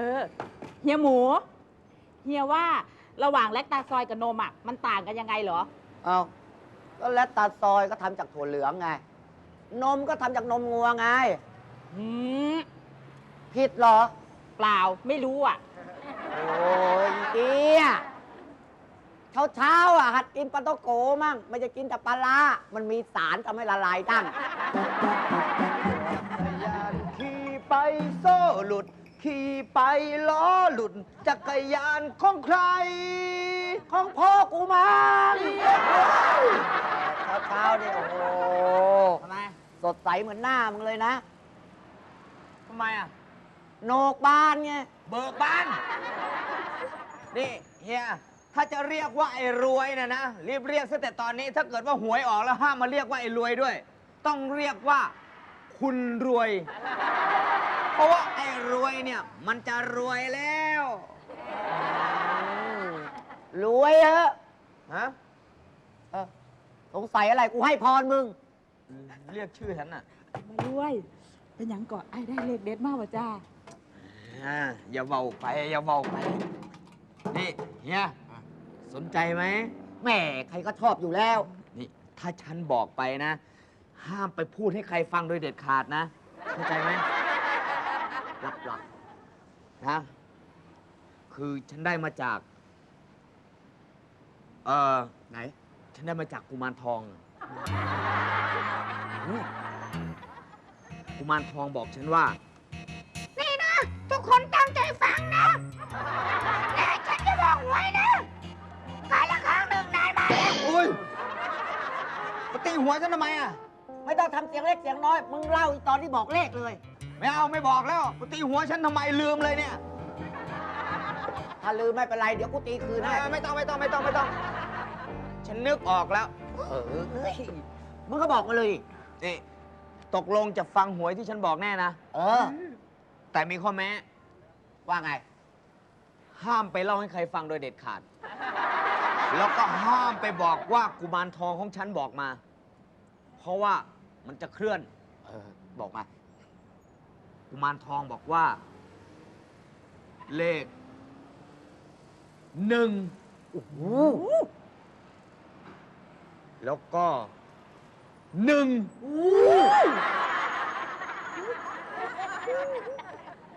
ออ เฮียหมู เฮียว่าระหว่างแลคตาซอยกับนมอะมันต่างกันยังไงเหรอ เอาก็แล้วตาซอยก็ทำจากถั่วเหลืองไง นมก็ทำจากนมงัวไง หืมผิดเหรอ เปล่าไม่รู้อะ โอ้ยเกียเช้าเช้าๆอะหัดกินปลาโตโกมั่งไม่จะกินแต่ปลาร้ามันมีสารทำให้ละลายตั้งยานขี่ไปโซ่หลุด ขี่ไปล้อหลุดจักรยานของใคร ของพ่อกูมันเช้าเช้าๆเนี่ยโอ้โหทำไมสดใสเหมือนหน้ามึงเลยนะ ทำไมอะโหนกบานไง เบิกบาน นี่เฮีย ถ้าจะเรียกว่าไอ้รวยนะนะ รีบเรียกซะแต่ตอนนี้ถ้าเกิดว่าหวยออกแล้วห้ามมาเรียกว่าไอ้รวยด้วย ต้องเรียกว่า คุณรวยเพ ราะว่าไอ้รวยเนี่ย มันจะรวยแล้ว รวยเหอะฮะเออสงสัยอะไรกูให้พรมึง เรียกชื่อฉันน่ะมาด้วย เป็นหยังก่อนไอ้ได้เลขเด็ดมากว่ะจ้าอ่าอย่าเบาไป อย่าเบาไป นี่เฮียสนใจไหม แหม่ใครก็ชอบอยู่แล้ว นี่ ถ้าฉันบอกไปนะ ห้ามไปพูดให้ใครฟังโดยเด็ดขาดนะ เข้าใจไหมรับ หลักนะ คือฉันได้มาจาก เออไหน ฉันได้มาจากกุมารทองอืมกุมารทองบอกฉันว่า นี่นะ ทุกคนตั้งใจฟังนะแต่ฉันจะบอกไว้นะกาละครั้งหนึ่งนายมาแล้วอุ้ยมาตีหัวฉันทำไมอะ ไม่ต้องทำเสียงเล็กเสียงน้อย มึงเล่าอีตอนที่บอกเลขเลย ไม่เอาไม่บอกแล้วมาตีหัวฉันทำไมลืมเลยเนี่ยถ้าลืมไม่เป็นไรเดี๋ยวกูตีคืนให้ เออไม่ต้องไม่ต้องไม่ต้องไม่ต้อง ฉันนึกออกแล้ว เออเฮ้ยมึงก็บอกมาเลยดินี่ ตกลงจะฟังหวยที่ฉันบอกแน่นะ เออ แต่มีข้อแม้ ว่าไง ห้ามไปเล่าให้ใครฟังโดยเด็ดขาด แล้วก็ห้ามไปบอกว่ากุมารทองของฉันบอกมา เพราะว่ามันจะเคลื่อน เออ บอกมา กุมารทองบอกว่า เลขหนึ่งโอ้โหแล้วก็หนึ่ง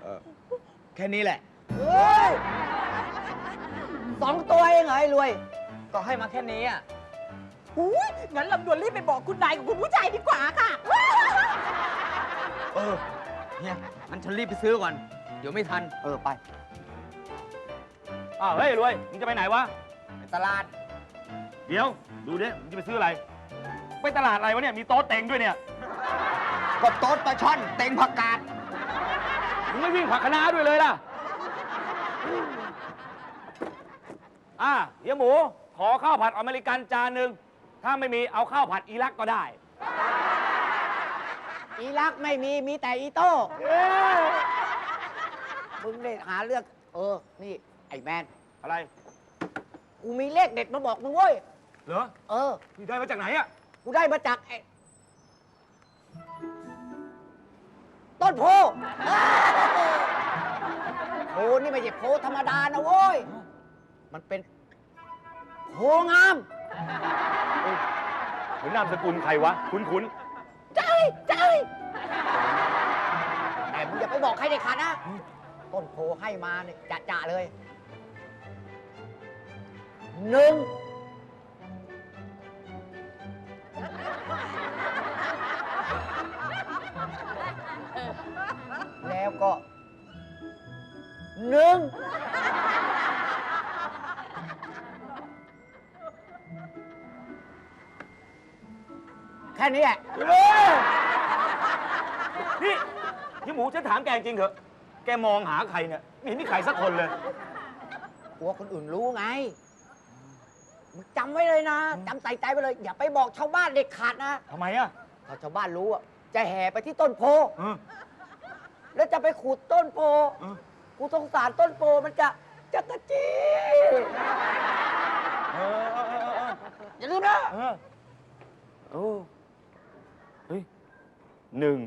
เออแค่นี้แหละ เฮ้ยสองตัวเองเหรอไอ้รวย ก็ให้มาแค่นี้อะอุ้ยงั้นลำดวนรีบไปบอกคุณนายกับคุณผู้ชายดีกว่าค่ะ เออ เนี่ยงั้นฉันรีบไปซื้อก่อน เดี๋ยวไม่ทัน เออไป อ้าวเฮ้ยรวยมึงจะไปไหนวะ ไปตลาด เดี๋ยว ดูดิมึงจะไปซื้ออะไร ไปตลาดอะไรวะเนี่ยมีโต๊ะเต็งด้วยเนี่ยก็โต๊ดปลาช่อน เต็งผักกาดมึงไม่วิ่งผักคะน้าด้วยเลยล่ะอ่าเฮียหมู ขอข้าวผัดอเมริกันจานหนึ่งถ้าไม่มีเอาข้าวผัดอิรักก็ได้ อีรักไม่มีมีแต่อีโต้มึงเนี่ยหาเรื่องเออ นี่ ไอ้แมน อะไร กูมีเลขเด็ดมาบอกมึงเว้ย เหรอเออ นี่ได้มาจากไหนอะกูได้มาจากไอ้ต้นโพโพนี่ไม่ใช่โพธรรมดานะโว้ย มันเป็นโพงาม เหมือนนามสกุลใครวะ คุ้นคุ้นใจ ใจแต่มึง อย่าไปบอกใครเด็ดขาดนะ ต้นโพให้มาเนี่ยจะจะๆเลยหนึ่งแล้วก็หนึ่งแค่นี้แหละ นี่ เฮียหมูฉันถามแกจริงเถอะ แกมองหาใครเนี่ยไม่เห็นมีใครสักคนเลย กลัวคนอื่นรู้ไงมึงจำไว้เลยนะจำใส่ใจไว้เลย อย่าไปบอกชาวบ้านเด็กขาดนะทำไมอะถ้าชาวบ้านรู้อะจะแห่ไปที่ต้นโพ เออ แล้วจะไปขูดต้นโพเออกูสงสารต้นโพมันจะจะกระจีเออเออเออเอออย่าลืมนะเออโอ้เฮ้ยหนึ่ง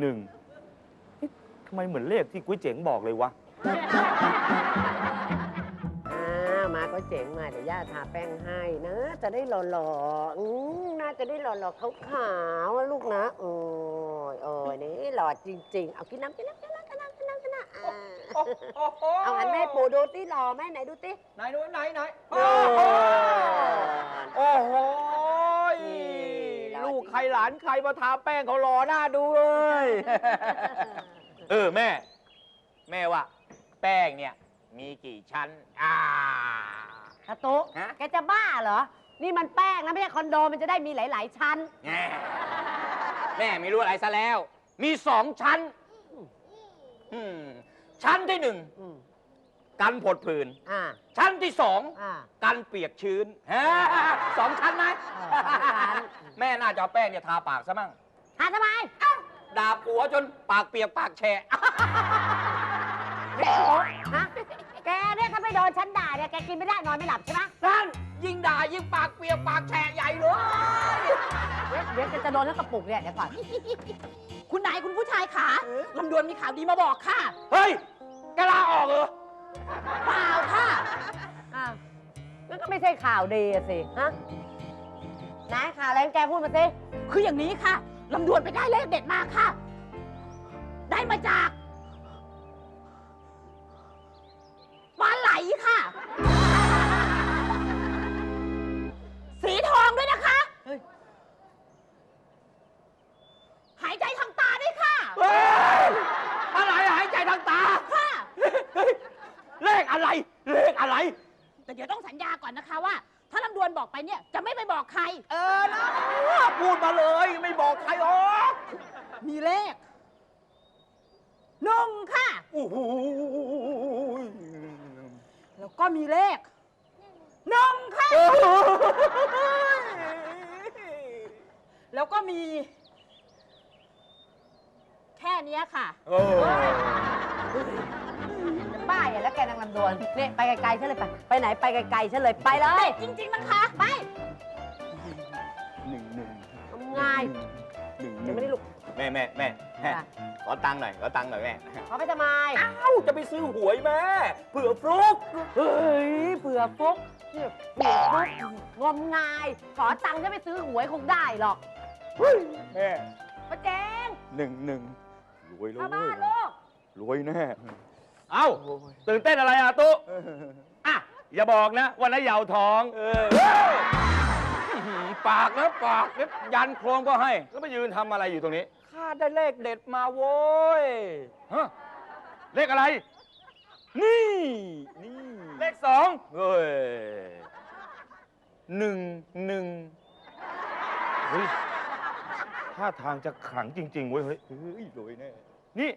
หนึ่งเอ๊ะ ทำไมเหมือนเลขที่กุ้ยเจ๋งบอกเลยวะ อ่ามาก็เจ๋งมาเดี๋ยวย่าทาแป้งให้นะ จะได้หล่อๆอืมน่าจะได้หล่อๆขาวๆนะลูกนะ โอ้ยโอ้ยนี่หล่อจริง ๆ เอากินน้ำกินน้ำกินน้ำกินน้ำกินน้ำกินน้ำอ่าเอาอันแม่ปู่ดูสิหล่อไหมไหนดูสิไหนดูไหนไหนโอ้โอ้โหยนี่ลูกใครหลานใครมาทาแป้งเขารอหน้าดูเลย เออแม่ แม่ว่า แป้งเนี่ย มีกี่ชั้น อ่าตาตุ๊ฮะ แกจะบ้าเหรอ นี่มันแป้งนะไม่ใช่คอนโดมันจะได้มีหลาย ๆ ชั้น แม่แม่ไม่รู้อะไรซะแล้ว มีสองชั้น อืม ชั้นที่หนึ่งอืมกันผดผื่นอ่า ชั้นที่สองอ่า กันเปียกชื้นฮะสองชั้นไหมเออสองชั้น แม่น่าจะเอาแป้งเนี่ยทาปากซะมั่งหาทำไม ด่าผัวจนปากเปียกปากแฉะฮะแกเนี่ยถ้าไม่โดนฉันด่าเนี่ยแกกินไม่ได้นอนไม่หลับใช่ไหมนั่นยิ่งด่ายิ่งปากเปียกปากแฉะใหญ่เลย เดี๋ยวเดี๋ยวแกจะโดนทั้งกระปุกเนี่ยเดี๋ยวก่อน คุณนายคุณผู้ชายขาลำดวนมีข่าวดีมาบอกค่ะเฮ้ยแกลาออกเหรอ เปล่าค่ะอ้าวนั่นก็ไม่ใช่ข่าวดีอะสิฮะไหนข่าวอะไรของแกพูดมาสิ คืออย่างนี้ค่ะ ลำดวนไปได้เลขเด็ดมาค่ะ ได้มาจาก มีเลขหนึ่งค่ะ โอ้โหแล้วก็มีเลขหนึ่งค่ะ แล้วก็มี แค่เนี้ยค่ะโอ้จะบ้าอย่างแล้วแกนางลำดวนเนี่ยไปไกลๆฉันเลยไป ไปไหนไปไกลๆฉันเลยไปเลย จริงๆนะคะไปหนึ่งหนึ่งทำง่ายหนึ่งยังไม่ได้ลุก แม่แม่แม่แม่จ้ะขอตังค์หน่อยขอตังค์หน่อยแม่เขาไปทำไมเอ้าจะไปซื้อหวยแม่เผื่อฟลุกเฮ้ยเผื่อฟุกเนี่ยเผื่อฟุกงมงาย ขอตังค์จะไปซื้อหวยคงได้หรอกแม่ป้าเจงหนึ่งหนึ่งรวยแล้วเข้าเว้บ้ายนลูกรวยแน่ เอ้า ตื่นเต้นอะไรอะตุ๊อะ อย่าบอกนะวันนั้นเหยาวท้องปากนะปากนะยันโครงก็ให้ แล้วมายืนทำอะไรอยู่ตรงนี้ข้า ได้เลขเด็ดมาโว้ย ฮะเลขอะไร นี่ นี่ เลขสองเฮ้ยหนึ่งหนึ่งเฮ้ยท่าทางจะขลังจริง ๆ เว้ยเฮ้ยเฮ้ยรวยแน่นี่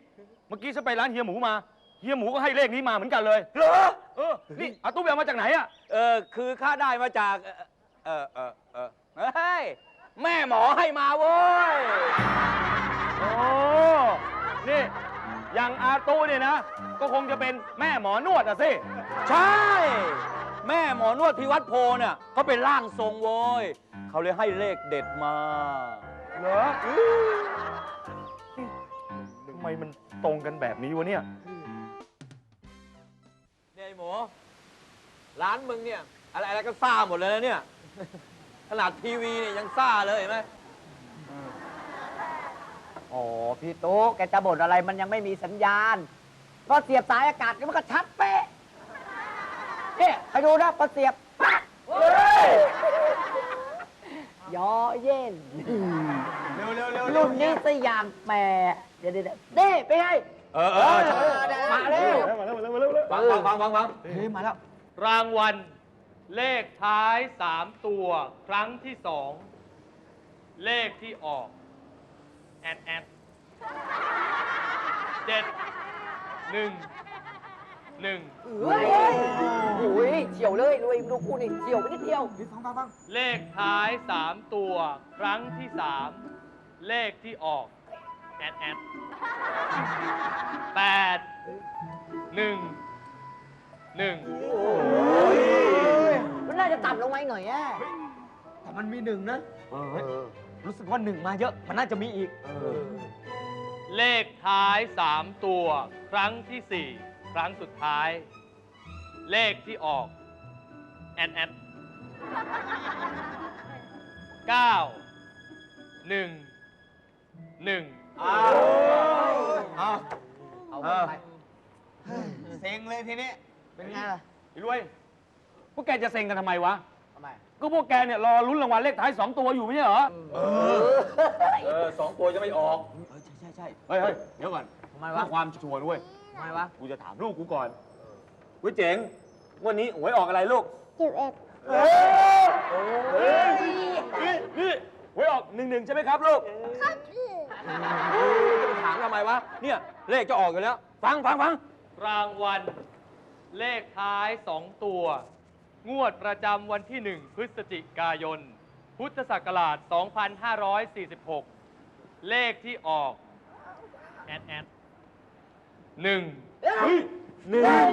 เมื่อกี้ฉันไปร้านเฮียหมูมา เฮียหมูก็ให้เลขนี้มาเหมือนกันเลย เหรอ เออ นี่อาตู้ไปเอามาจากไหนอะเออคือข้าได้มาจาก เออเออเออเฮ้ย แม่หมอให้มาเว้ย โอ้ นี่ อย่างอาตู้เนี่ยนะ ก็คงจะเป็นแม่หมอนวดอะสิ ใช่ แม่หมอนวดที่วัดโพเนี่ยเขาเป็นร่างทรงโว้ยเขาเลยให้เลขเด็ดมาเหรอทำไมมันตรงกันแบบนี้วะเนี่ย เนี่ยไอ้หมูร้านมึงเนี่ย อะไรอะไรก็ซ่าหมดเลยนะเนี่ย ขนาดทีวีเนี่ยยังซ่าเลยเห็นไหม อ๋อพี่ตุ๊กแกจะบ่นอะไรมันยังไม่มีสัญญาณ ก็เสียบสายอากาศมันก็ชัดเป๊ะเนี่ยไปดูนะพอเสียบปั๊กยอเย็น เร็วเร็วเร็วรุ่นนี้สยามแปรเดี๋ยวเดี๋ยวเดี๋ยวนี่ไปไงเออเออมาเร็วมาแล้วมาแล้วมาแล้วฟังฟังฟังฟังฟังเฮ้ยมาแล้ว รางวัลเลขท้ายสามตัว ครั้งที่สอง เลขที่ออก แอดแอดเจ็ดหนึ่งหนึ่งเฮ้ยโอ้ยเฉียวเลยรวยดูกูนี่เฉียวไปนิดเดียวเลขท้ายสามตัวครั้งที่สามเลขที่ออกแอดแอดแปดหนึ่งหนึ่งมันน่าจะต่ำลงมาอีกหน่อยแย่แต่มันมีหนึ่งนะ รู้สึกว่าหนึ่งมาเยอะ มันน่าจะมีอีก เลขท้ายสามตัว ครั้งที่สี่ครั้งสุดท้าย เลขที่ออก แอนแอนเก้าหนึ่งหนึ่งเอาเอาเอาเออไปเซ็งเลยทีนี้ เป็นไงล่ะไอ้รวย พวกแกจะเซ็งกันทำไมวะทำ ไมก็พวกแกเนี่ยรอลุ้นรางวัลเลขท้ายสองตัวอยู่ไม่ใช่เหรอ เออสองตัวจะไม่ออก เออใช่ใช่ใช่เฮ้ยเฮ้ยเดี๋ยวก่อนทำไมเพื่วะอความชัวร์ด้วย ทำไมวะกูจะถามลูกกูก่อนเว้ยเจ๋งวันนี้หวยออกอะไรลูกสิบเอ็ดนี่นี่หวยออกหนึ่งหนึ่งใช่ไหมครับลูกจะไปถามทำไมวะ เนี่ย เลขจะออกอยู่แล้ว ฟังฟังฟังรางวัลเลขท้ายสองตัว งวดประจำวันที่ 1 พฤศจิกายน พุทธศักราช 2546 เลขที่ออก แอดแอดหนึ่งหนึ่ง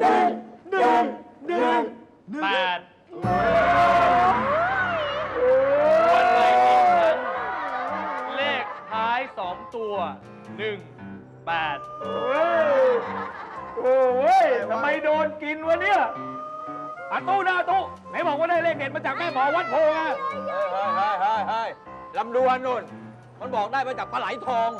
หนึ่งหนึ่งหนึ่งแปดวันใหม่อีกครั้งเลขท้ายสองตัวหนึ่งแปดโอ้ยทำไมโดนกินวะเนี่ย อาตู้น้าตู้ไหนบอกว่าได้เลขเด็ดมาจากแม่หมอวัดโพไงเฮ้ยเฮ้ยเฮ้ยเฮ้ยเฮ้ยลำดวนนู่น มันบอกได้มาจากปลาไหลทอง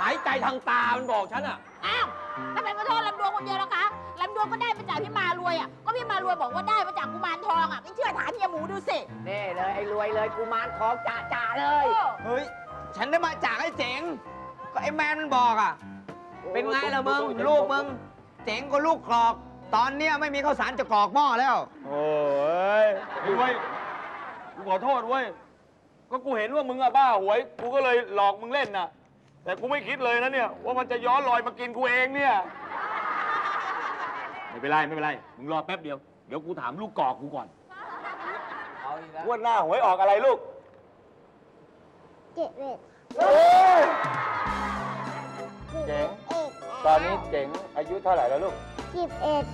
หายใจทางตา มันบอกฉันอะ อ้าวทำไมมาโทษลำดวงคนเดียวล่ะคะลำดวงก็ได้มาจากพี่มารวยอะ ก็พี่มารวยบอกว่าได้มาจากกุมารทองอะ ไม่เชื่อถามเฮียหมูดูสินี่เลยไอ้รวยเลยกูมารทองจ่าจ่าๆเลยเฮ้ย ฉันได้มาจากไอ้เจ๋ง ก็ไอ้แมนมันบอกอะ เป็นไงล่ะมึง ลูกมึง เจ๋งก็ลูกกรอก ตอนเนี้ยไม่มีข้าวสารจะกรอกหม้อแล้ว โอ้ยไอ้เว้ยกูขอโทษเว้ย ก็กูเห็นว่ามึงอะบ้าหวย กูก็เลยหลอกมึงเล่นน่ะ แต่กูไม่คิดเลยนะเนี่ย ว่ามันจะย้อนรอยมากินกูเองเนี่ย ไม่เป็นไรไม่เป็นไร มึงรอแป๊บเดียว เดี๋ยวกูถามลูกกอกกูก่อนเอาอีกแล้วงวดหน้าหวยออกอะไรลูก เจ็ดเอ็ดเจ๋ง ตอนนี้เจ๋งอายุเท่าไหร่แล้วลูก สิบเอ็ด